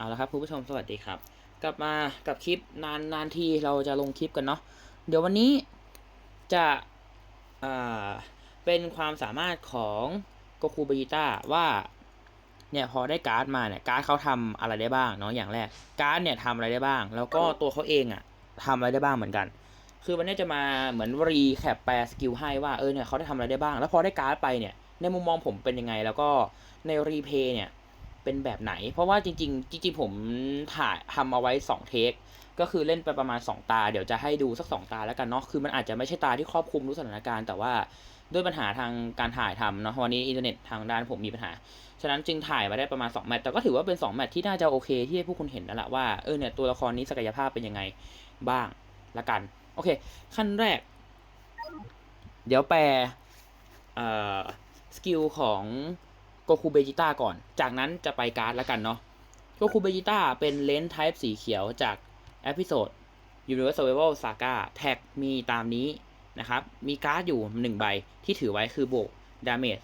เอาละครับคุณผู้ชมสวัสดีครับ กลับมากับคลิปนานนานทีเราจะลงคลิปกันเนาะเดี๋ยววันนี้จะเป็นความสามารถของโกคูเบจิต้าว่าเนี่ยพอได้การ์ดมาเนี่ยการ์ดเขาทำอะไรได้บ้างเนาะอย่างแรกการ์ดเนี่ยทำอะไรได้บ้าง แล้วก็ตัวเขาเองอะทำอะไรได้บ้างเหมือนกัน คือวันนี้จะมาเหมือนรีแคปแปลสกิลให้ว่าเออเนี่ยเขาได้ทำอะไรได้บ้าง แล้วพอได้การ์ดไปเนี่ยในมุมมองผมเป็นยังไง แล้วก็ในรีเพย์เนี่ย เป็นแบบไหน เพราะว่าจริง ๆ จริง ๆ ผมถ่ายทำเอาไว้2เทคก็คือเล่นไปประมาณ 2 ตา เดี๋ยวจะให้ดูสัก 2 ตาแล้วกันเนาะคือมันอาจจะไม่ใช่ตาที่ครอบคลุมทุกสถานการณ์แต่ว่าด้วยปัญหาทางการถ่ายทำเนาะวันนี้อินเทอร์เน็ตทางด้านผมมีปัญหา ฉะนั้นจึงถ่ายมาได้ประมาณ2แมตช์แต่ก็ถือว่าเป็น2แมตช์ที่น่าจะโอเค ที่ให้ผู้คุณเห็นแล้วล่ะว่าเออเนี่ยตัวละครนี้ศักยภาพเป็นยังไงบ้างละกัน โอเค ขั้นแรก เดี๋ยวแปลเอ่อสกิลของ กคูเบจิต้าก่อน จากนั้นจะไปการ์ดแล้วกันเนาะโกคูเบจิต้าเป็นเลนส์ไทป์สีเขียวจากเอพิโซด Universe Survival Saga แท็กมีตามนี้นะครับ มีการ์ดอยู่ 1 ใบที่ถือไว้คือโบกดาเมจ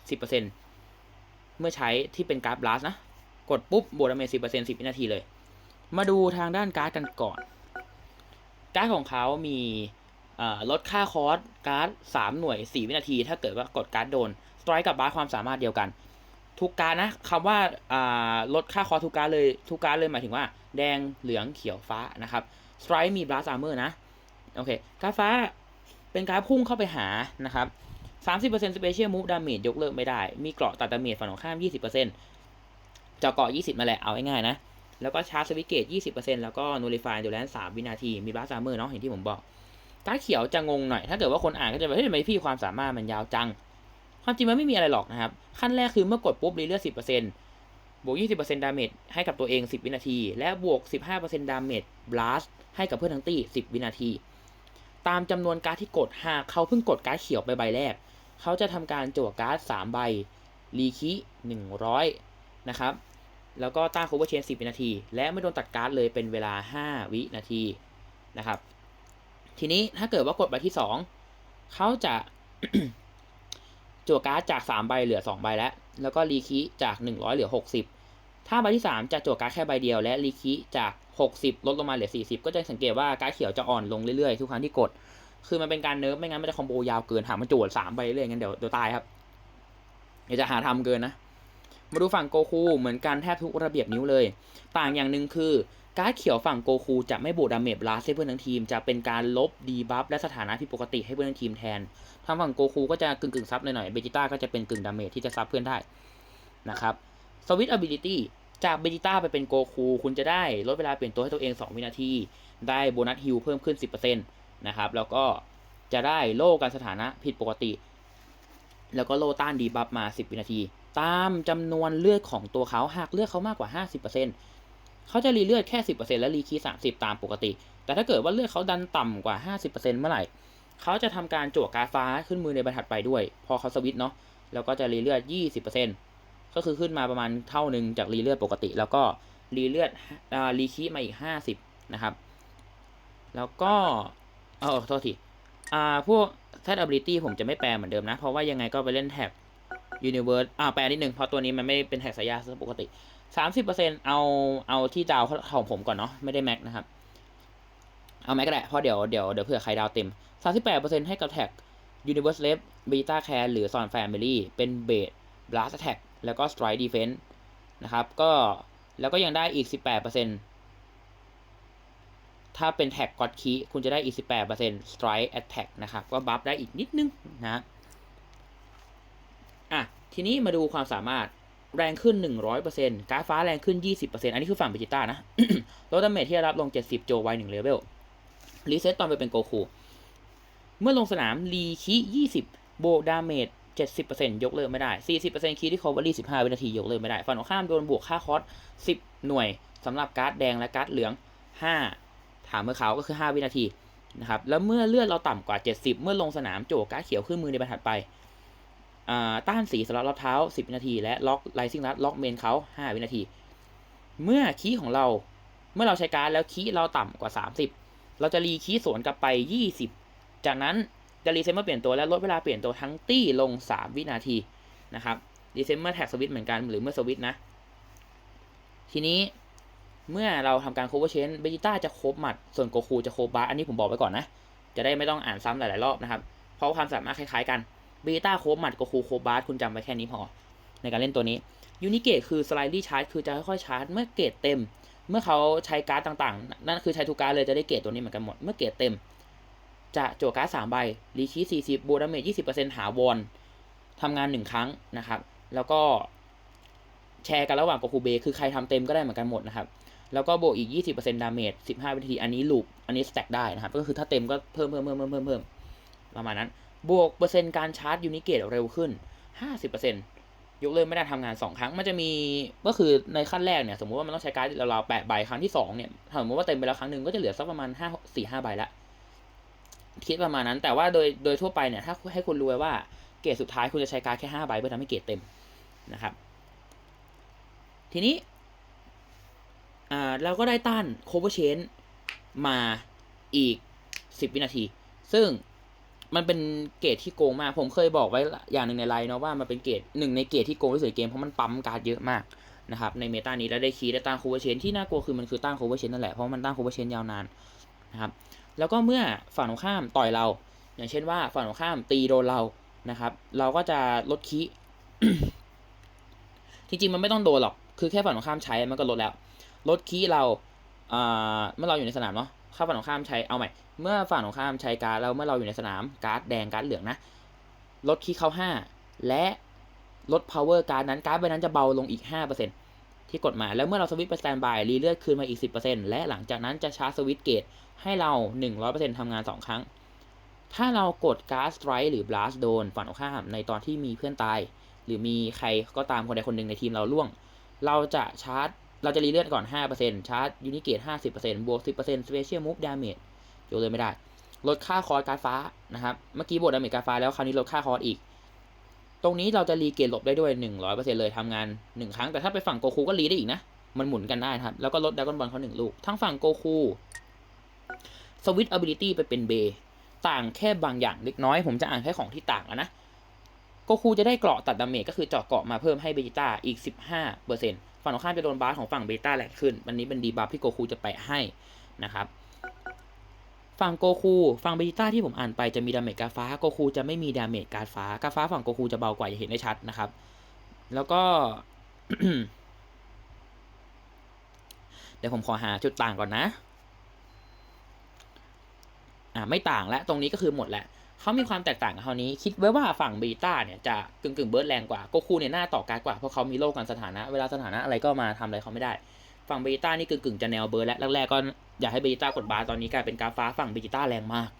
10%เมื่อใช้ที่เป็นการ์ดบลัสนะ กดปุ๊บบวกดาเมจ 10% 10 วินาทีเลย มาดูทางด้านการ์ดกันก่อน การ์ดของเขามีลดค่าคอร์สการ์ด 3 หน่วย 4 วินาที ถ้าเกิดว่ากดการ์ดโดน สไตร์กับบาร์ความสามารถเดียวกัน ทุกการนะคำว่าอ่าลดค่าคอทุกการเลยทุกการเลยหมายถึงว่า แดงเหลืองเขียวฟ้านะครับสไตร์มีบลัสอาร์เมอร์นะโอเคการดฟ้าเป็นการพุ่งเข้าไปหานะครับ30% Special Move Damage ยกเลิกไม่ได้ มีเกราะตัดดาเมจฝั่งตรงข้าม 20%เจาะเกาะ 20 มาแหละ เอาง่ายๆนะ แล้วก็ชาร์จสวิกเกต 20%แล้วก็ Nullify ดูแลน3วินาที มีบลัสอาร์เมอร์เนาะเห็นที่ผมบอก การเขียวจะงงหน่อย ถ้าเกิดว่าคนอ่านก็จะแบบ เฮ้ยทำไมพี่ความสามารถมันยาวจัง ความจริงมันไม่มีอะไรหรอกนะครับ ขั้นแรกคือเมื่อกดปุ๊บรีเลือด10%บวก 20%ดาเมจให้กับตัวเอง 10 วินาที และบวก 15%ดาเมจบลัสให้กับเพื่อนทั้งตี้ 10 วินาที ตามจำนวนการ์ดที่กด หากเขาเพิ่งกดการ์ดเขียวไปใบแรก เขาจะทำการจั่วการ์ด 3 ใบ รีคิ 100 นะครับ แล้วก็ต้านโคเวอร์เชน 10 วินาที และไม่โดนตัดการ์ดเลยเป็นเวลา 5 วินาทีนะครับ ทีนี้ถ้าเกิดว่ากดใบที่ 2 เขาจะ จั่วการ์ดจาก 3 ใบเหลือ 2 ใบแล้ว แล้วก็รีคิจาก 100 เหลือ 60 ถ้าใบที่ 3 จะจั่วการ์ดแค่ใบเดียวและรีคิจาก 60 ลดลงมาเหลือ 40 ก็จะสังเกตว่าการ์ดเขียวจะอ่อนลงเรื่อยๆ ทุกครั้งที่กด คือมันเป็นการเนิร์ฟไม่งั้นมันจะคอมโบยาวเกินหามันจั่วสามใบเรื่อยงั้นเดี๋ยวเดี๋ยวตายครับเดี๋ยวจะหาทำเกินนะ มาดูฝั่งโกคูเหมือนกันแทบทุกระเบียบนิ้วเลย ต่างอย่างหนึ่งคือ การ์ดเขียวฝั่งโกคูจะไม่บวกดาเมจบลาสให้เพื่อนทั้งทีม จะเป็นการลบดีบัฟและสถานะผิดปกติให้เพื่อนทั้งทีมแทนทางฝั่งโกคูก็จะกึ่งกึ่งซับหน่อยๆเบจิต้าก็จะเป็นกึ่งดาเมจที่จะซับเพื่อนได้นะครับสวิต a b i l i t y จากเบจิต้าไปเป็นโกคูคุณจะได้ลดเวลาเปลี่ยนตัวให้ตัวเอง 2 วินาที ได้โบนัสฮิลเพิ่มขึ้น 10%นะครับแล้วก็จะได้โล่การสถานะผิดปกติ แล้วก็โล่ต้านดีบัฟมา 10 วินาที ตามจำนวนเลือดของตัวเขาหากเลือดเขามากกว่า 50% เขาจะรีเลือดแค่ 10%และรีคี30ตามปกติ แต่ถ้าเกิดว่าเลือดเขาดันต่ำกว่า 50%เมื่อไหร่ เขาจะทำการจั่วการฟ้าขึ้นมือในบรรทัดไปด้วย พอเขาสวิตช์เนาะแล้วก็จะรีเลือด 20%ก็คือขึ้นมาประมาณเท่าหนึ่งจากรีเลือดปกติ แล้วก็รีเลือดอ่ารีคีมาอีก 50 นะครับ แล้วก็เออโทษทีอ่าพวกแท ability ผมจะไม่แปลเหมือนเดิมนะ เพราะว่ายังไงก็ไปเล่นแท็ก universe อ่าแปลนิดนึงเพราะตัวนี้มันไม่เป็นแท็กสายยาปกติ 30%เอาเอาที่ดาวของผมก่อนเนาะไม่ได้แม็กนะครับ เอาแม็กก็ได้เพราะเดี๋ยวเดี๋ยวเดี๋ยวเผื่อใครดาวเต็ม 38%ให้กับแท็ก Universe l e v Beta Care หรือ Son Family เป็นเบส Blast Attack แล้วก็ Strike Defense นะครับ ก็แล้วก็ยังได้อีก 18%ถ้าเป็นแท็ก God Key คุณจะได้อีก 18% Strike Attack นะครับ ก็บัฟได้อีกนิดนึงนะ อะทีนี้มาดูความสามารถแรงขึ้น 100%การดฟ้าแรงขึ้น 20%อันนี้คือฝั่งเบจิต้านะลดดาเมจที่ได้รับลง 70 โจไว1เลเวลรีเซ็ตตอนไปเป็นโกคู เมื่อลงสนามรีคี20 โบกดาเมจ70%ยกเลิกไม่ได้ 40%คีที่ coverly 15 วินาทียกเลิกไม่ได้ ฝั่งตรงข้ามโดนบวกค่าคอส10 หน่วยสำหรับการ์ดแดงและการ์ดเหลือง 5 ถามเมื่อเขาก็คือ 5 วินาทีนะครับ แล้วเมื่อเลือดเราต่ำกว่า 70 เมื่อลงสนามโจการ์ดเขียวขึ้นมือในบรรทัดไป ต้านสีสำหรับรอบเท้า 10 วินาที และล็อกไลซิ่งรัดล็อกเมนเขา 5 วินาที เมื่อคีย์ของเราเมื่อเราใช้การแล้วคีย์เราต่ำกว่า 30 เราจะรีคีย์สวนกลับไป 20 จากนั้นจะรีเซ็ตเมื่อเปลี่ยนตัวและลดเวลาเปลี่ยนตัวทั้งตี้ลง 3 วินาทีนะครับรีเซ็ตเมื่อแท็กสวิตช์เหมือนกันหรือเมื่อสวิตช์นะ ทีนี้เมื่อเราทำการโคเวอร์เชนเบจิต้าจะโคบหมัด ส่วนโกคูจะโคบบาสอันนี้ผมบอกไว้ก่อนนะ จะได้ไม่ต้องอ่านซ้ำหลาย ๆ รอบนะครับ เพราะความสามารถคล้าย ๆ กัน เบต้าโคบมัดโกคูโคบบาสคุณจำไว้แค่นี้พอ ในการเล่นตัวนี้ยูนิเกตคือสไลด์ชาร์จคือจะค่อยๆชาร์จเมื่อเกตเต็ม เมื่อเขาใช้การ์ดต่างๆ นั่นคือใช้ทุกการ์ดเลยจะได้เกตตัวนี้เหมือนกันหมด เมื่อเกตเต็ม จะโจวการ์ดสามใบรีชีสี่สิบโบดาเมจยี่สิบเปอร์เซ็นต์หาวอนทำงานหนึ่งครั้งนะครับ แล้วก็แชร์กันระหว่างโกคูเบคือใครทำเต็มก็ได้เหมือนกันหมดนะครับ แล้วก็บวกอีก 20%ดาเมจ 15 วินาที อันนี้ลูป อันนี้สแต็กได้นะครับ ก็คือถ้าเต็มก็เพิ่มเพิ่มเพิ่มเพิ่มเพิ่มเพิ่มประมาณนั้น บวกเปอร์เซ็นต์การชาร์จยูนิเกตเร็วขึ้น 50%ยกเลิกไม่ได้ทำงาน 2 ครั้ง มันจะมีก็คือในขั้นแรกเนี่ย สมมติว่ามันต้องใช้การ์ดราวๆแปดใบครั้งที่ 2 เนี่ยถ้าสมมติว่าเต็มไปแล้วครั้งหนึ่งก็จะเหลือสักประมาณ5 4 5ใบละคิดประมาณนั้นแต่ว่าโดยโดยทั่วไปเนี่ยถ้าให้คุณรู้ว้ว่าเกรดสุดท้ายคุณจะใช้การ์ดแค่5ใบเพื่อทำให้เกรดเต็มนะครับ ทีนี้อ่าเราก็ได้ต้าน cover chain มาอีก 10 วินาที ซึ่ง มันเป็นเกรดที่โกงมาก ผมเคยบอกไว้อย่างหนึ่งในไลน์เนาะว่ามันเป็นเกรดหนึ่งในเกรดที่โกงที่สุดเกมเพราะมันปั๊มการ์ดเยอะมากนะครับในเมตานี้แล้วได้คีย์ได้ต้าน cover chain ที่น่ากลัวคือมันคือต้าน cover chain นั่นแหละเพราะมันต้าน cover chain ยาวนานนะครับแล้วก็เมื่อฝั่งตรงข้ามต่อยเรา อย่างเช่นว่าฝั่งตรงข้ามตีโดนเรานะครับ เราก็จะลดคีจริงๆมันไม่ต้องโดนหรอกคือแค่ฝั่งตรงข้ามใช้มันก็ลดแล้ว ลดคีเราเมื่อเราอยู่ในสนามเนาะ ข้าฝั่งตรงข้ามใช้เอาใหม่ เมื่อฝั่งตรงข้ามใช้การ์ดเราเมื่อเราอยู่ในสนามการ์ดแดงการ์ดเหลืองนะลดคีย์เขา5และลด power การ์ดนั้นการ์ดใบนั้นจะเบาลงอีก 5%ที่กดมาแล้วเมื่อเราสวิตช์ไปสแตนบายรีเลือดคืนมาอีก 10%และหลังจากนั้นจะชาร์จสวิตช์เกตให้เรา 100%ทำงาน 2 ครั้ง ถ้าเรากดการ์ดสไตร์หรือบลัสโดนฝั่งตรงข้ามในตอนที่มีเพื่อนตาย หรือมีใครก็ตามคนใดคนหนึ่งในทีมเราล่วง เราจะชาร์จ เราจะรีเลือดก่อน 5%ชาร์จยูนิเกต50%บวก 10% Special Move Damage ยกเลยไม่ได้ ลดค่าคอร์สการฟ้านะครับ เมื่อกี้บวกดาเมจการฟ้าแล้วคราวนี้ลดค่าคอร์สอีก ตรงนี้เราจะรีเกตหลบได้ด้วย 100%เลยทำงาน 1 ครั้ง แต่ถ้าไปฝั่งโกคูก็รีได้อีกนะ มันหมุนกันได้ครับ แล้วก็ลดดากอนบอลเขา1ลูก ทั้งฝั่งโกคูสวิตอ ability ไปเป็นเบต่างแค่บางอย่างเล็กน้อย ผมจะอ่านแค่ของที่ต่างนะโกคูจะได้เกราะตัดดาเมจก็คือเจาะเกราะมาเพิ่มให้เบจิต้าอีก 15% ฝั่งตรงข้ามจะโดนบาสของฝั่งเบต้าแหลกขึ้น วันนี้เป็นดีบัฟที่โกคูจะแปะให้นะครับฝั่งโกคูฝั่งเบต้าที่ผมอ่านไปจะมีดาเมจการฟ้าโกคูจะไม่มีดาเมจการฟ้าการฟ้าฝั่งโกคูจะเบากว่าจะเห็นได้ชัดนะครับ แล้วก็เดี๋ยวผมขอหาจุดต่างก่อนนะ อ่าไม่ต่างแล้วตรงนี้ก็คือหมดแล้ว เขามีความแตกต่างกับเท่านี้ คิดไว้ว่าฝั่งเบต้าเนี่ยจะกึ่งกึ่งเบิร์ดแรงกว่าโกคูเนี่ยหน้าต่อการกว่าเพราะเขามีโลกกันสถานะ เวลาสถานะอะไรก็มาทำอะไรเขาไม่ได้ ฝั่งเบต้านี่กึ่งกึ่งจะแนวเบิร์ดและแรกๆก็อยากให้เบต้ากดบาร์ตอนนี้กลายเป็นกาฟ้าฝั่งเบต้าแรงมาก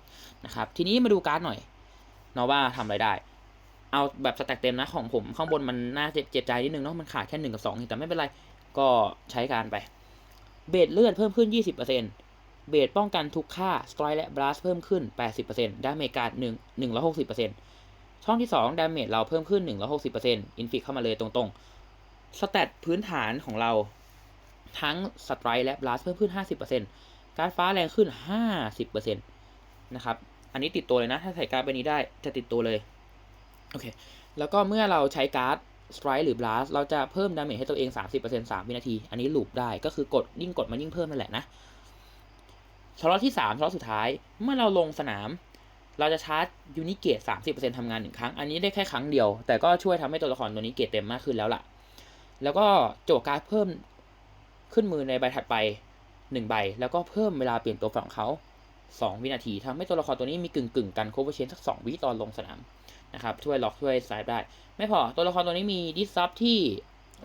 นะครับทีนี้มาดูการ์ดหน่อยเนาะว่าทำอะไรได้ เอาแบบสแต็กเต็มนะของผมข้างบนมันน่าเจ็บใจนิดนึงเนาะมันขาดแค่หนึ่งกับสองเองแต่ไม่เป็นไรก็ใช้การไปเบสเลือดเพิ่มขึ้น 20%เเบสป้องกันทุกค่าสไตร์และบลัสเพิ่มขึ้น 80%ดาเมจการ์ด1 160%ช่องที่ 2 ดาเมจเราเพิ่มขึ้น 160%อินฟิกเข้ามาเลยตรงๆ สแตทพื้นฐานของเราทั้งสไตร์และบลัสเพิ่มขึ้น 50%การฟ้าแรงขึ้น 50%นะครับ อันนี้ติดตัวเลยนะ ถ้าใส่การ์ดใบนี้ได้จะติดตัวเลย โอเค แล้วก็เมื่อเราใช้การ์ดสไตร์หรือบลัสเราจะเพิ่มดาเมจให้ตัวเอง 30% 3 วินาที อันนี้ลูปได้ ก็คือกดยิ่งกดมันยิ่งเพิ่มนั่นแหละนะ สล็อตที่3สล็อตสุดท้าย เมื่อเราลงสนาม เราจะชาร์จยูนิเกต30%ทำงานหนึ่งครั้ง อันนี้ได้แค่ครั้งเดียว แต่ก็ช่วยทำให้ตัวละครตัวนี้เกตเต็มมากขึ้นแล้วล่ะ แล้วก็โจทย์การเพิ่มขึ้นมือในใบถัดไป1ใบ แล้วก็เพิ่มเวลาเปลี่ยนตัวฝั่งเขา2วินาทีทำให้ตัวละครตัวนี้มีกึ่งกึ่งกันโคเวอร์เชนสัก2วิตอนลงสนามนะครับ ช่วยล็อกช่วยสายได้ ไม่พอตัวละครตัวนี้มีดิสซับที่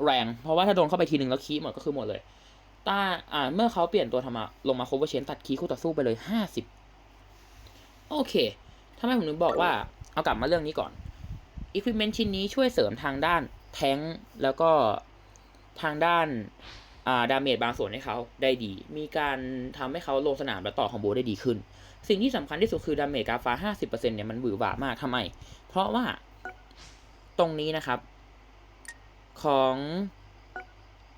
แรง เพราะว่าถ้าโดนเข้าไปทีหนึ่งแล้วคีหมดก็คือหมดเลย ตาอ่าเมื่อเขาเปลี่ยนตัวทำมาลงมา cover chain ตัดคีย์คู่ต่อสู้ไปเลย50โอเคทำไมผมถึงบอกว่าเอากลับมาเรื่องนี้ก่อน equipment ชิ้นนี้ช่วยเสริมทางด้านแทงแล้วก็ทางด้านอ่าดาเมจบางส่วนให้เขาได้ดี มีการทำให้เขาลงสนามและต่อคอมโบได้ดีขึ้น สิ่งที่สำคัญที่สุดคือดาเมจกาฟ้า 50%เนี่ยมันหวือหวามากทำไม เพราะว่าตรงนี้นะครับ ของ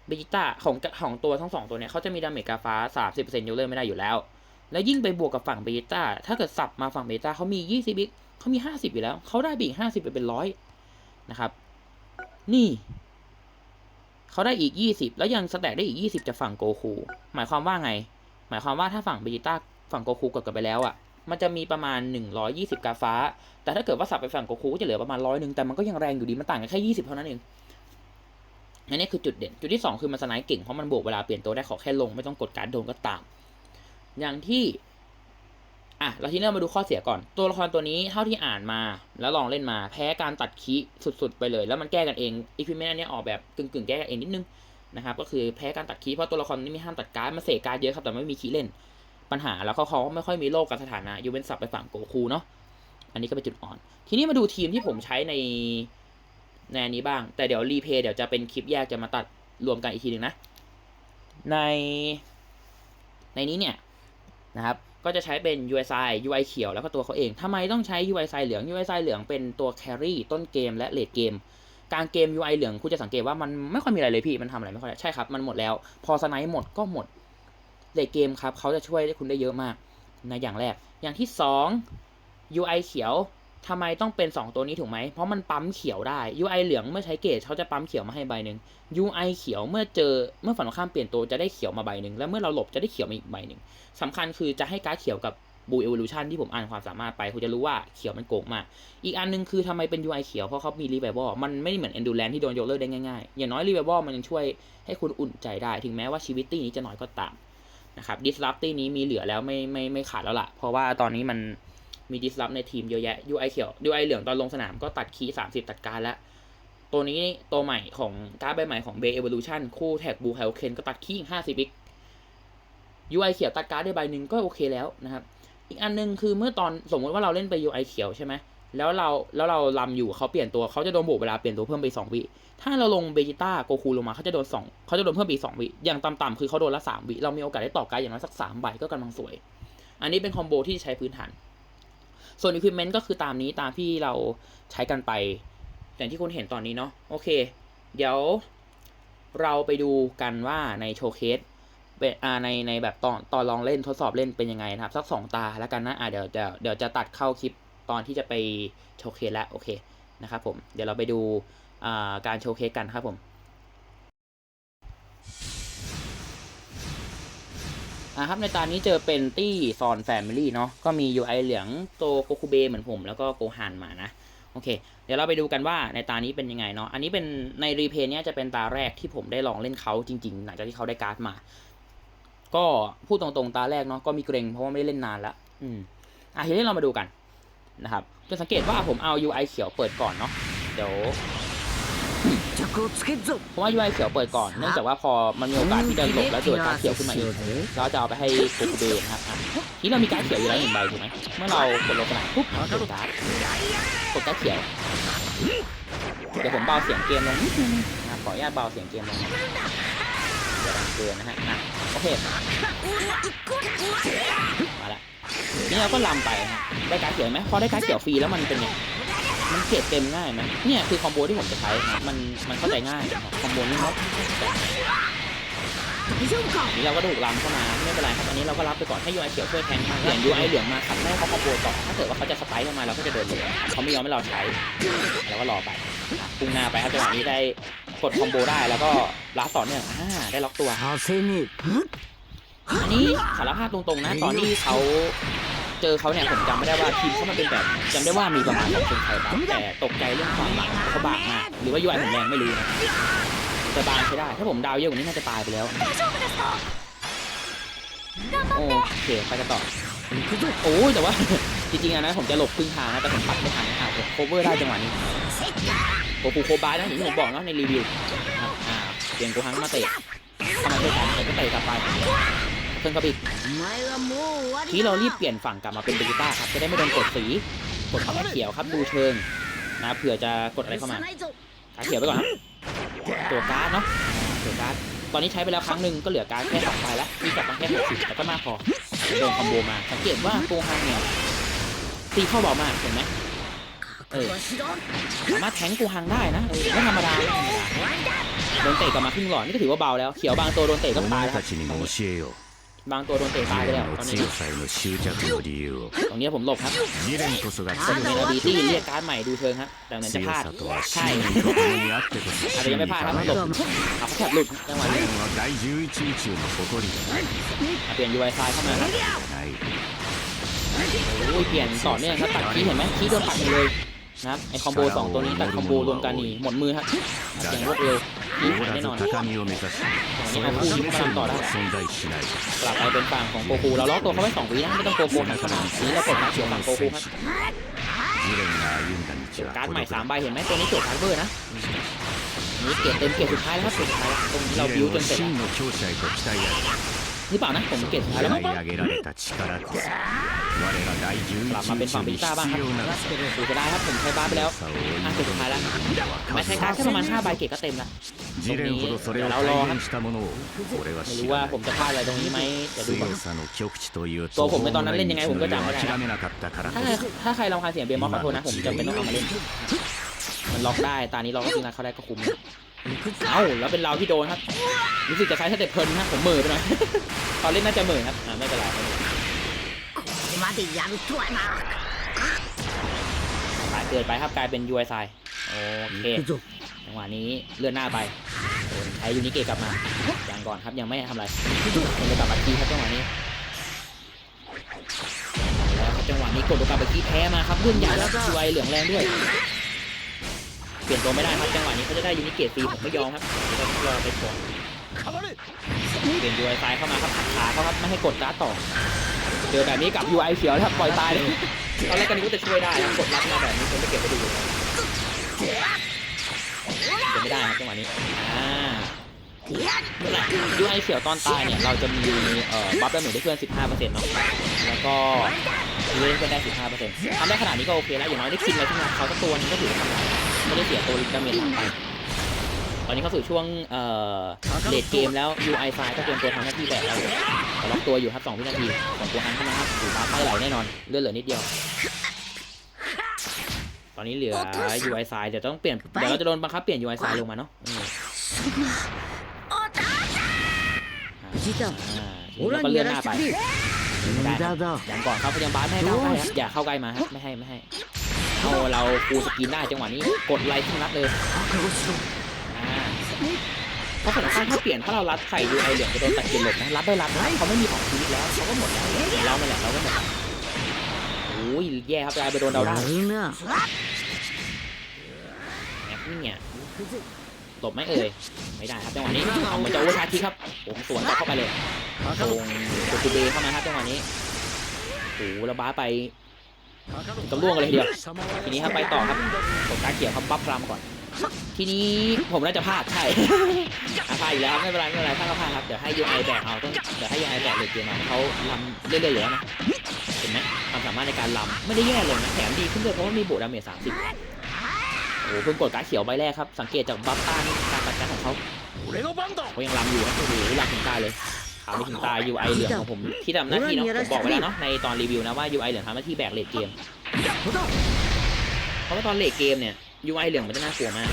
เบจิต้าของของตัวทั้งสองตัวเนี่ยเขาจะมีดาเมจกาฟ้า 30%ยกเลิกไม่ได้อยู่แล้ว แล้วยิ่งไปบวกกับฝั่งเบต้าถ้าเกิดสับมาฝั่งเบต้าเขามี 20บิกเขามี 50 อยู่แล้ว เขาได้บีก 50 ไปเป็นร้อยนะครับ นี่ เขาได้อีกยี่สิบแล้วยังสแต็กได้อีกยี่สิบจากฝั่งโกคู หมายความว่าไง หมายความว่าถ้าฝั่งเบจิต้าฝั่งโกคูกดกันไปแล้วอะมันจะมีประมาณหนึ่งร้อยี่สิบกาฟ้า แต่ถ้าเกิดว่าสับไปฝั่งโกคูก็จะเหลือประมาณร้อยหนึ่งแต่มันก็ยังแรงอยู่ดี มันต่างกันแค่ยี่สิบเท่านั้นเอง อันนี้คือจุดเด่น จุดที่สองคือมันสไนด์เก่ง เพราะมันบวกเวลาเปลี่ยนตัวได้ขอแค่ลง ไม่ต้องกดการดโดนก็ตาม อย่างที่อะเราทีนี้เรามาดูข้อเสียก่อน ตัวละครตัวนี้เท่าที่อ่านมา แล้วลองเล่นมา แพ้การตัดคีสุดๆ ไปเลย แล้วมันแก้กันเองอีพิเมนต์อันนี้ออกแบบกึ่งๆ แก้กันเองนิดนึงนะครับก็คือแพ้การตัดคีเพราะตัวละครนี้มีห้ามตัดการ์ดมาเสกการ์ดเยอะครับแต่ไม่มีคีเล่น ปัญหาแล้วเขาเขาไม่ค่อยมีโลกกับสถานะยูเวนสับไปฝั่งโกคูเนาะอันนี้ก็เป็นจุดอ่อน ทีนี้มาดูทีมที่ผมใช้ใน ในอันนี้บ้าง แต่เดี๋ยวรีเพย์เดี๋ยวจะเป็นคลิปแยกจะมาตัดรวมกันอีกทีหนึ่งนะ ใน ในนี้เนี่ยนะครับ ก็จะใช้เป็น USI UI เขียวแล้วก็ตัวเขาเองทำไมต้องใช้ USI เหลือง USI เหลืองเป็นตัวแครี่ต้นเกมและเลดเกมกลางเกม UI เหลืองคุณจะสังเกตว่ามันไม่ค่อยมีอะไรเลยพี่ มันทำอะไรไม่ค่อยได้ใช่ครับ มันหมดแล้ว พอสไนป์หมดก็หมดเลดเกมครับเขาจะช่วยได้คุณได้เยอะมากนะอย่างแรก อย่างที่ 2 UI เขียว ทำไมต้องเป็น 2 ตัวนี้ถูกไหม เพราะมันปั๊มเขียวได้ UI เหลืองเมื่อใช้เกจเขาจะปั๊มเขียวมาให้ใบหนึ่ง UI เขียวเมื่อเจอเมื่อฝั่งตรงข้ามเปลี่ยนตัวจะได้เขียวมาใบหนึ่ง แล้วเมื่อเราหลบจะได้เขียวมาอีกใบหนึ่งสำคัญคือจะให้การ์ดเขียวกับบูเอ v ว l u ชันที่ผมอ่านความสามารถไปคุณจะรู้ว่าเขียวมันโกงมาก อีกอันหนึงคือทำไมเป็น UI เขียว เพราะเขามีรี v ว v มันไม่เหมือน Endurance ที่โดนยกเลิกได้ง่ายๆ อย่างน้อยรี v ว v มันยังช่วยให้คุณอุ่นใจได้ ถึงแม้ว่าชีวิตตี้นี้จะน้อยก็ตามนะครับ Disrupt ตี้นี้มีเหลือแล้วไม่ไม่ไม่ขาดแล้วล่ะ เพราะว่าตอนนี้มัน มี Disrupt ในทีมเยอะแยะ UI เขียว UI เหลืองตอนลงสนามก็ตัดคีย์30ตัดการแล้ว ตัวนี้ตัวใหม่ของการ์ดใบใหม่ของ Bay Evolution คู่แท็กบูไฮโอเคนก็ตัดคีย์ห้าสิบวิก UI เขียวตัดการ์ดได้ใบหนึ่งก็โอเคแล้วนะครับ อีกอันหนึงคือเมื่อตอนสมมติว่าเราเล่นไป UI เขียวใช่ไหมแล้วเราแล้วเราลำอยู่เขาเปลี่ยนตัวเขาจะโดนบวกเวลาเปลี่ยนตัวเพิ่มไปสองวิ ถ้าเราลงเบจิต้าโกคูลงมาเขาจะโดนสองเขาจะโดนเพิ่มไปสองวิ อย่างต่ำๆคือเขาโดนละสามวิ เรามีโอกาสได้ต่อการดอย่างน้อยสักสามใบก็กำลังสวย อันนี้เป็นคอมโบที่ใช้พื้นฐาน ส่วนอุปกรณ์ก็คือตามนี้ตามที่เราใช้กันไป อย่างที่คุณเห็นตอนนี้เนาะโอเค เดี๋ยวเราไปดูกันว่าในโชว์เคสในในแบบตอนตอนลองเล่นทดสอบเล่นเป็นยังไงนะครับ สักสองตาแล้วกันนะอ่าเดี๋ยวเดี๋ยวเดี๋ยวจะตัดเข้าคลิปตอนที่จะไปโชว์เคสแล้วโอเคนะครับผมเดี๋ยวเราไปดูการโชว์เคสกันครับผม นะครับในตอนนี้เจอเป็นตี้ซอนแฟมิลี่เนาะก็มียูไอเหลืองโตโกคุเบเหมือนผม แล้วก็โกฮันมานะโอเค เดี๋ยวเราไปดูกันว่าในตานี้เป็นยังไงเนาะ อันนี้เป็นในรีเพย์เนี้ยจะเป็นตาแรกที่ผมได้ลองเล่นเขาจริงๆ หลังจากที่เขาได้การ์ดมา ก็พูดตรงๆตาแรกเนาะก็มีเกรงเพราะว่าไม่ได้เล่นนานละอืมอะทีนี้เรามาดูกันนะครับจะสังเกตว่าผมเอา UI เขียวเปิดก่อนเนาะ เดี๋ยว เพราะว่า UI เขียวเปิดก่อน เนื่องจากว่าพอมันมีโอกาสที่จะหลบแล้วโดนการดเขียวขึ้นมาอีกเราจะเอาไปให้โกคูเบนะครับอะทีนี้เรามีการดเขียวอยู่แล้วหนึ่งใบถูกไหมเมื่อเรากดลงสนามปุ๊บกดการ์ดกดการ์ดเขียวเดี๋ยวผมเบาเสียงเกมลงนิดนึงนะครับขออนุญาตเบาเสียงเกมลงอย่าดังเกินนะฮะอะโอเคมาละทีนี้เราก็ลำไปนะได้การดเขียวไหมพอได้การดเขียวฟรีแล้วมันเป็นไง มันเก็บเต็มง่ายไหมเนี่ยคือคอมโบที่ผมจะใช้นะมันมันเข้าใจง่ายคอมโบนี้ครับนี่เราก็ดูกล้ำเข้ามาไม่เป็นไรครับอันนี้เราก็รับไปก่อนให้ยูไอเขียวช่วยแทงมาเหรียญยูไอเหลืองมาขัดแม่เขาคอมโบต่อถ้าเกิดว่าเขาจะสไปร์เข้ามาเราก็จะโดนเหลืองเขาไม่ยอมให้เราใช้เราก็รอไปพุ่งหน้าไปครับจังหวะนี้ได้กดคอมโบได้แล้วก็รับต่อเนี่ยงอ่าได้ล็อกตัวอันนี้สารภาพตรงๆนะ ตอนที่เขา เจอเขาเนี่ยผมจำไม่ได้ว่าทีมเขามันเป็นแบบจำได้ว่ามีประมาณสองคนไทยบ้างแต่ตกใจเรื่องความบางเขาบางมากหรือว่ายูไอผมแรงไม่รู้นะแต่บางใช่ได้ ถ้าผมดาวเยอะกว่านี้น่าจะตายไปแล้วโอเคไปกันต่อโอ้ยแต่ว่าจริงๆนะผมจะหลบพึ่งทางนะแต่ผมปัดไม่ทันนะครัโคเวอร์ได้จังหวะนี้โกคูโคบายนะอย่างที่ผมบอกเนาะในรีวิวอ่าเปลี่ยนโกฮังมาเตะเข้มาเตะกัแต่ก็เตะกลับไป เพิ่มเข้าไปอีกเรารีบเปลี่ยนฝั่งกลับมาเป็นเบจิต้าครับจะได้ไม่โดนกดสีกดฝั่งเขียวครับดูเชิงนะเผื่อจะกดอะไรเข้ามาขาเขียวไปก่อนครับตัวการ์ดเนาะตัวการ์ดตอนนี้ใช้ไปแล้วครั้งหนึ่งก็เหลือการ์ดแค่สองใบแล้วมีกลับมาแค่หกสิบแต่ก็มากพอโดนคอมโบมาสังเกตว่าโกฮังเนี่ยตีเข้าเบามากเห็นไหมเออสามารถแทงกูฮังได้นะไม่ธรรมดาโดนเตะกลับมาครึ่งหลอดนี่ก็ถือว่าเบาแล้วเขียวบางตัวโดนเตะก็ตายแล้ว บางตัวโดนเตะตายไปแล้วตอนนี้ตรงนี้ผมหลบครับคนอยู่ในอบีตี้เรียกการ์ดใหม่ดูเชิงครับดังนั้นจะพลาดใช่อาจจะยังไม่พลาดครับหลบเอาเขาแคบหลุดจังหวะนี้เปลี่ยนยูไวไฟเข้ามาครับโอ้ยเปลี่ยนต่อเนื่องครับตัดคีเห็นไหมคีโดนตัดเลย นะครับไอคอมโบสองตัวนี้ตัดคอมโบรวมกันนี่หมดมือฮะเสียงรวดเร็วแน่นอนตอนนี้เอาคู่ที่กำต่อได้กลับไปเป็นฝั่งของโกคูเราล็อกตัวเขาไว้สองวินะไม่ต้องโกคูหันขนาดนี้เรากดมาเฉียวฝั่งโกคูครับการใหม่สามใบเห็นไหมตัวนี้โจบทันเบอร์นะนี่เกียรเต็มเกียรสุดท้ายแล้วครับสุดท้ายตรงนี้เราบิวจนเสร็จ หรือเปล่านะผมเก็ตช้าแล้วมั้งกลับมาเป็นฝั่งบิซซ่าบ้างครับถือก็ได้ครับผมใช้บ้าไปแล้วอันสุดท้ายแล้วไม่ใช้การแค่ประมาณ5ใบเก็ตก็เต็มละตรงนี้เดี๋ยวเรารอครับไม่รู้ว่าผมจะพลาดอะไรตรงนี้ไหมจะดูก่อนตัวผมในตอนนั้นเล่นยังไงผมก็จำไม่ได้ถ้าใครถ้าใครลองคาเสียงเบียร์มอสขอโทษนะผมจะเป็นต้องเอามาเล่นมันล็อกได้ตานี้ล็อกจริงนะเขาได้ก็คุ้ม เอ้าแล้วเป็นเราที่โดนครับรู้สึกจะใช้สเต็ปเพลินนะผมเหม่อไปหน่อยตอนเล่นน่าจะเหม่อครับไม่เป็นไรมาดิยันช่วยมากสายเกิดไปครับกลายเป็นยูไอไซโอเคจังหวะนี้เลื่อนหน้าไปใช้ยูนิเกะกลับมาอย่างก่อนครับยังไม่ทำอะไรเป็นกลับมาทีครับจังหวะนี้แล้วจังหวะนี้กดโอกาสไปที่แพ้มาครับเลื่อนยาวแล้วก็ช่วยเหลืองแรงด้วย เปลี่ยนตัวไม่ได้ครับจังหวะนี้เขาจะได้ยูนิเกตฟรีผมไม่ยอมครับเดี๋ยวต้องรอไปก่อนเปลี่ยน UI ซ้ายเข้ามาครับหักขาเขาครับไม่ให้กดการ์ดต่อ เจอแบบนี้กับ UI เขียวนะครับปล่อยตายเลยตอนแรกก็นึกว่าจะช่วยได้ครับกดรับมาแบบนี้ผมจะเก็บไปดูเก็บไม่ได้ครับจังหวะนี้อ่า UI เขียวตอนตายเนี่ยเราจะมีเอ่อบัฟดาเมจได้เพื่อน 15%เนาะแล้วก็มีเล่นเพื่อนได้ 15%ทำได้ขนาดนี้ก็โอเคแล้วอย่างน้อยได้คินอะไรขึ้นมาเขาสักตัวหนึงก็ถือว่าทำได้ ไม่ได้เสียตัวลิกาเมนหลงไปตอนนี้เข้าสู่ช่วงเอ่อเลดเกมแล้ว UI ไฟก็เตรียมตัวทำหน้าที่แบบแล้วล็อกตัวอยู่ครับ2วินาทีของตัวอันเขานะครับถือมาไปไหลแน่นอนเลือดเหลือนิดเดียว ตอนนี้เหลือ UI ไฟเดี๋ยวต้องเปลี่ยนเดี๋ยวเราจะโดนบังคับเปลี่ยน UI ไฟลงมาเนาะเราก็เลื่อนหน้าไปได้ยังก่อนครับพยายามบ้านไม่ให้เข้าใกล้อย่าเข้าใกล้มาฮะไม่ให้ไม่ให้ เอาเราฟูสกินได้จังหวะนี้กดไลท์ทั้งนัดเลยเพราะสถานการถ้าเปลี่ยนถ้าเรารัดไข่ดูไอเหลืองจะโดนตัดเกล็ดหลบนะรัดได้รัดนะเขาไม่มีของชีวิตแล้วเขาก็หมดแล้วเราไม่แหละเราก็หมดโอ้ยแย่ครับไอไปโดนเราได้แอปนี่เนี่ยหบไหมเอ่ยไม่ได้ครับจังหวะนี้เอาเหมือนจะโอวอชาทีครับผมสวนกลัเข้าไปเลยตรงโกตูเบเข้ามาครับจังหวะนี้โอ้โระบ้าไป กำล่วงกันเลยทีเดียว ทีนี้ครับไปต่อครับ ผมการเขียวครับบัฟพลัมก่อน ทีนี้ผมน่าจะพลาดใช่อะพลาดอีกแล้วครับไม่เป็นไรไม่เป็นไรถ้าก็พลาดครับ เดี๋ยวให้ UI แบกเอาต้องเดี๋ยวให้ UI แบกเลยเกมมาเขาลำเรื่อยๆอยู่แล้วนะ เห็นไหมความสามารถในการลำไม่ได้แย่เลยนะแถมดีขึ้นด้วยเพราะว่ามีโบดาเมจสามสิบโอ้โหเพิ่งกดการเขียวใบแรกครับ สังเกตจากบัฟต้านการตัดการของเขาเขายังลำอยู่นะโอ้โหลำถึงตายเลย ขาวไปถึงตา UI เหลืองของผมที่ทำหน้าที่เนาะผมบอกไปแล้วเนาะในตอนรีวิวนะว่า UI เหลืองทำหน้าที่แบกเลทเกม เพราะว่าตอนเลทเกมเนี่ย UI เหลืองมันจะน่ากลัวมาก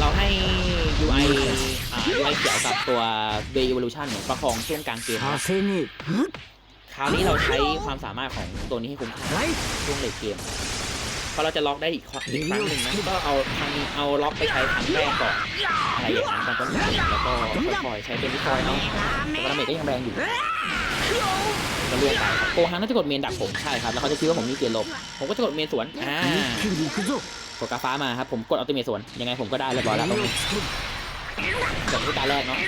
เราให้ UI อ่า UI เขียวกับตัวเบย์ evolution เนี่ยประคองช่วงกลางเกมนะคราวนี้เราใช้ความสามารถของตัวนี้ให้คุ้มค่าช่วงเลทเกม เพราะเราจะล็อกได้อีกครั้งหนึ่งนะก็เอาทางเอาล็อกไปใช้ครั้งแรกก่อนอะไรอย่างนั้นตอนต้นเกมแล้วก็ค่อยๆใช้เป็นที่คอยเนาะแต่ว่าเมจก็ยังแรงอยู่ก็ลื่อนไปโกฮังน่าจะกดเมนดักผมใช่ครับแล้วเขาจะคิดว่าผมมีเกียร์ลบผมก็จะกดเมนสวนอ่ากดกาฟ้ามาครับผมกดอัลติเมทสวนยังไงผมก็ได้เลยบอยแล้วตรงนี้จบที่ตาแรกเนาะ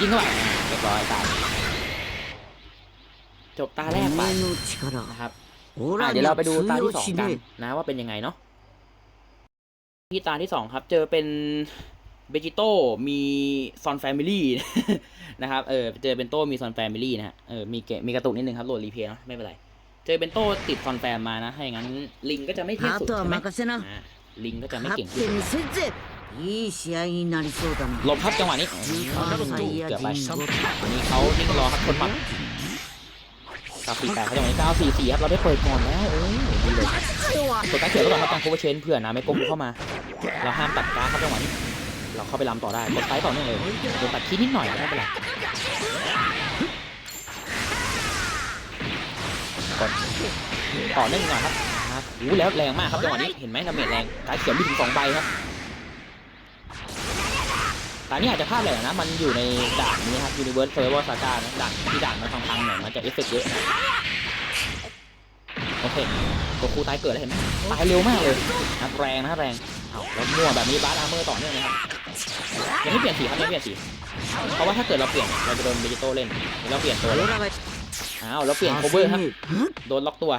ยิงเข้าไปเรียบร้อยตาย จบตาแรกไปนะครับเดี๋ยวเราไปดูตาที่สองกันนะว่าเป็นยังไงเนาะที่ตาที่สองครับ เจอเป็นเบจิโต้มีซอนแฟมิลี่นะครับเออเจอเป็นโต้มีซอนแฟมิลี่นะฮะเออมีเกมีกระตุกนิดนึงครับโหลดรีเพย์เนาะไม่เป็นไรเจอเป็นโต้ติดซอนแฟมมานะถ้าอย่างนั้นลิงก็จะไม่เที่ยสุดใช่ไหมลิงก็จะไม่เก่งที่สุดหลบครับจังหวะนี้เกือบไปวันนี้เขานิ่งรอครับคนหมัด กาฟีแปดเขาจังหวะนี้เก้าสี่สี่ครับเราได้เปิดก่อนแล้วเออดีเลยกดการเขียวไว้ก่อนครับการโคเวอร์เชนเผื่อนะไม่โกงเข้ามา เราห้ามตัดการครับจังหวะนี้เราเข้าไปลำต่อได้กดไฟต่อเนื่องเลยโดนตัดคีนิดหน่อยไม่เป็นไรกดต่อเนื่องหน่อยครับอู้แล้วแรงมากครับจังหวะนี้เห็นไหมดาเมจแรงการเขียวมีถึงสองใบครับ แต่นี่อาจจะพาดแหละนะ มันอยู่ในด่านนี้ครับ Universe Survival Saga นะด่านที่ด่านมันพังๆหน่อยมันจะเอฟเฟกต์เยอะโอเคโกคูตายเกิดแล้วเห็นไหมตายเร็วมากเลยนะแรงนะแรงเอาแล้วมั่วแบบนี้บาร์อาร์เมอร์ต่อเนื่องนะครับยังไม่เปลี่ยนสีครับยังไม่เปลี่ยนสีเพราะว่าถ้าเกิดเราเปลี่ยนเราจะโดนเบจิโต้เล่นเราเปลี่ยนตัวอ้าวล้วเปลี่ยนโคเบอร์ครับโดนล็อกตัว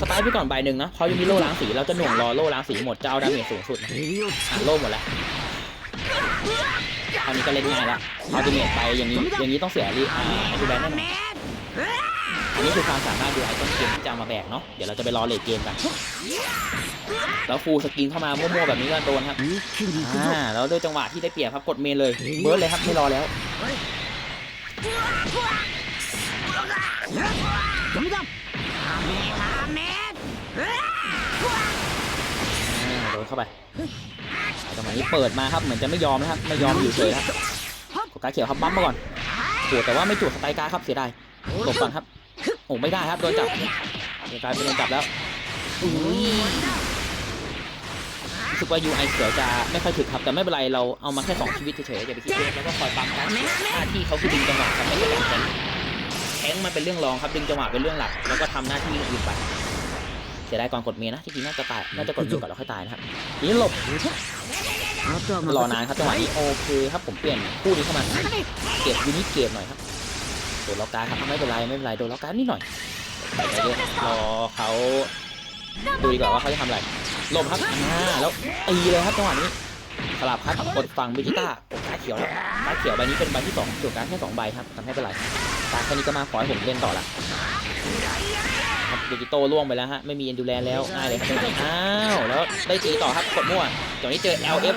สไตล์พี่ก่อนใบหนึ่งนะเขายังมีโล่ล้างสีเราจะหน่วงรอโล่ล้างสีหมดจะเอาดาเมจสูงสุดโล่หมดแล้ว คราวนี้ก็เล่นง่ายละเอาตัวเมทไปอย่างนี้อย่างนี้ต้องเสียรีอ่าดูแบนแน่นอนอันนี้คือความสามารถดูไอต้นเกมที่จะมาแบกเนาะเดี๋ยวเราจะไปรอเลทเกมกันแล้วฟูสกินเข้ามาโม่ๆแบบนี้ก็โดนครับอ่าแล้วด้วยจังหวะที่ได้เปียกครับกดเมนเลยเบิร์ดเลยครับไม่รอแล้วโดนเข้าไป เปิดมาครับเหมือนจะไม่ยอมนะครับไม่ยอมอยู่เฉยครับโฟกาเขียวครับบั๊มมาก่อนโหแต่ว่าไม่จุดสไตการครับเสียดายหลบก่อนครับโอ้ไม่ได้ครับโดนจับเกลายเป็นโดนจับแล้วรู้สึกว่ยูไอเสือจะไม่ค่อยถึกครับแต่ไม่เป็นไรเราเอามาแค่สองชีวิตเฉยๆอย่าไปคิดเยอะแล้วก็คอยปั๊มนะหน้าที่เขาคือดึงจังหวะครับไม่ใช่การแข่งมันเป็นเรื่องรองครับดึงจังหวะเป็นเรื่องหลัก แล้วก็ทำหน้าที่อื่นไปเสียดายก่อนกดเมียนะที่จริงน่าจะตายน่าจะกดเมียก่อนแล้วค่อยตายนะครับนี่หลบ รอ任นานครับจังหวะนี้โอเคครับผมเปลี่ยนคู่นี้เข้ามาเก็บยูนิเกมหน่อยครับโดนล็อกการดครับไม่เป็นไรไม่เป็นไรโดนล็อกการดนิดหน่อยไปเยอะรอเขาดูดีกว่าว่าเขาจะทำอะไรหลบครับอ่าแล้วตีเลยครับจังหวะนี้สลับครับกดฝั่งเบจิต้ากดการดเขียวแล้วการดเขียวใบนี้เป็นใบที่สองส่วนการดแค่สองใบครับทำให้เป็นไรการดแค่นี้ก็มาขอให้ผมเล่นต่อละ ครับเบจิโต้ล่วงไปแล้วฮะ ไม่มีเอนดูแลแล้วง่ายเลยครับอ้าว แล้วได้ตีต่อครับกดมั่วตอนนี้เจอ LF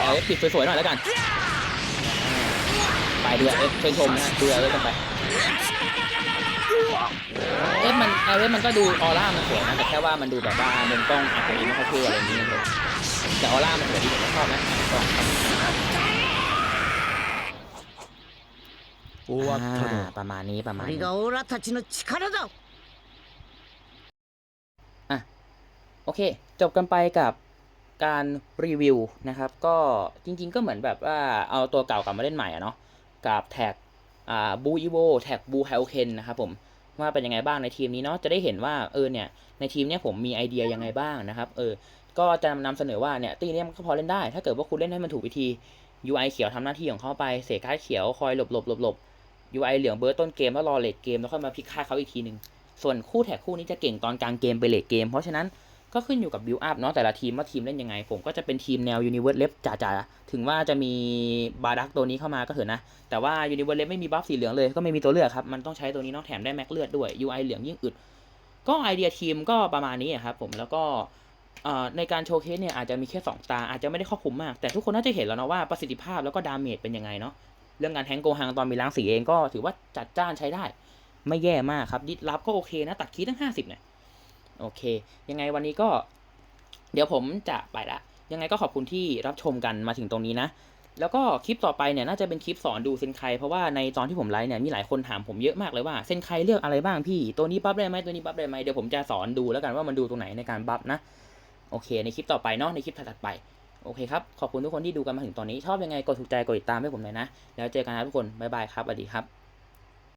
เอาเอฟปิดสวยๆหน่อยแล้วกัน ไปดูเอฟเชิญชมนะฮะดูเอฟกันไปเอฟมันเอฟมันก็ดูออร่ามันสวยนะแต่แค่ว่ามันดูแบบว่ามุมกล้องอาจจะไม่ค่อยเท่อะไรอย่างนี้นะครับแต่ออร่ามันสวยดีผมชอบนะก็ 終わった อ่า ぞ ประมาณนี้ประมาณ こ นี้ れがオラたちの力だ โอเค จบกันไปกับการรีวิวนะครับ ก็จริงๆก็เหมือนแบบว่าเอาตัวเก่ากลับมาเล่นใหม่อะเนาะกับแท็กอ่าบูอีโวแท็กบูไฮโอเคนนะครับผมว่าเป็นยังไงบ้างในทีมนี้เนาะจะได้เห็นว่าเออเนี่ยในทีมเนี้ยผมมีไอเดียยังไงบ้างนะครับเออก็จะนำเสนอว่าเนี่ยตีเนี้ยมันก็พอเล่นได้ ถ้าเกิดว่าคุณเล่นให้มันถูกวิธี UI เขียวทำหน้าที่ของเขาไปเสกการ์ดเขียวคอยหลบหลบหลบหลบ UI เหลืองเบิร์ต้นเกมแล้วรอเลดเกมแล้วค่อยมาพลิกค่าเขาอีกทีหนึ่งส่วนคู่แท็กคู่นี้จะเก่งตอนกลางเกมไปเลดเกม เพราะฉะนั้นก็ขึ้นอยู่กับบิวอัพเนาะแต่ละทีมว่าทีมเล่นยังไง ผมก็จะเป็นทีมแนว Universe Left จ๋าๆ ถึงว่าจะมีบาดักตัวนี้เข้ามาก็เถอะนะ แต่ว่า Universe Left ไม่มีบัฟสีเหลืองเลยก็ไม่มีตัวเลือกครับ มันต้องใช้ตัวนี้เนาะแถมได้แม็กเลือดด้วย UI เหลืองยิ่งอึด ก็ไอเดียทีมก็ประมาณนี้ครับผมแล้วก็ในการโชว์เคสเนี่ยอาจจะมีแค่ 2 ตาอาจจะไม่ได้ครอบคลุมมาก แต่ทุกคนน่าจะเห็นแล้วนะว่าประสิทธิภาพแล้วก็ดาเมจเป็นยังไงเนาะ รื่องการแทงโกฮังตอนมีล้างสีเองก็ถือว่าจัดจ้านใช้ได้ ไม่แย่มากครับยึดรับก็โอเคนะ ตัดคีย์ตั้ง 50เนี่ยโอเค ยังไงวันนี้ก็ เดี๋ยวผมจะไปละ ยังไงก็ขอบคุณที่รับชมกันมาถึงตรงนี้นะแล้วก็คลิปต่อไปเนี่ยน่าจะเป็นคลิปสอนดูเซนไคเพราะว่าในตอนที่ผมไลฟ์เนี่ยมีหลายคนถามผมเยอะมากเลยว่าเซนไคเลือกอะไรบ้างพี่ ตัวนี้บัฟได้ไหมตัวนี้บัฟได้ไหมเดี๋ยวผมจะสอนดูแล้วกันว่ามันดูตรงไหนในการบัฟนะ โอเค ในคลิปต่อไปเนาะในคลิปถัดไป โอเคครับ ขอบคุณทุกคนที่ดูกันมาถึงตอนนี้ ชอบยังไงกดถูกใจกดติดตามให้ผมหน่อยนะ แล้วเจอกันนะทุกคน บ๊ายบายครับสวัสดีครับ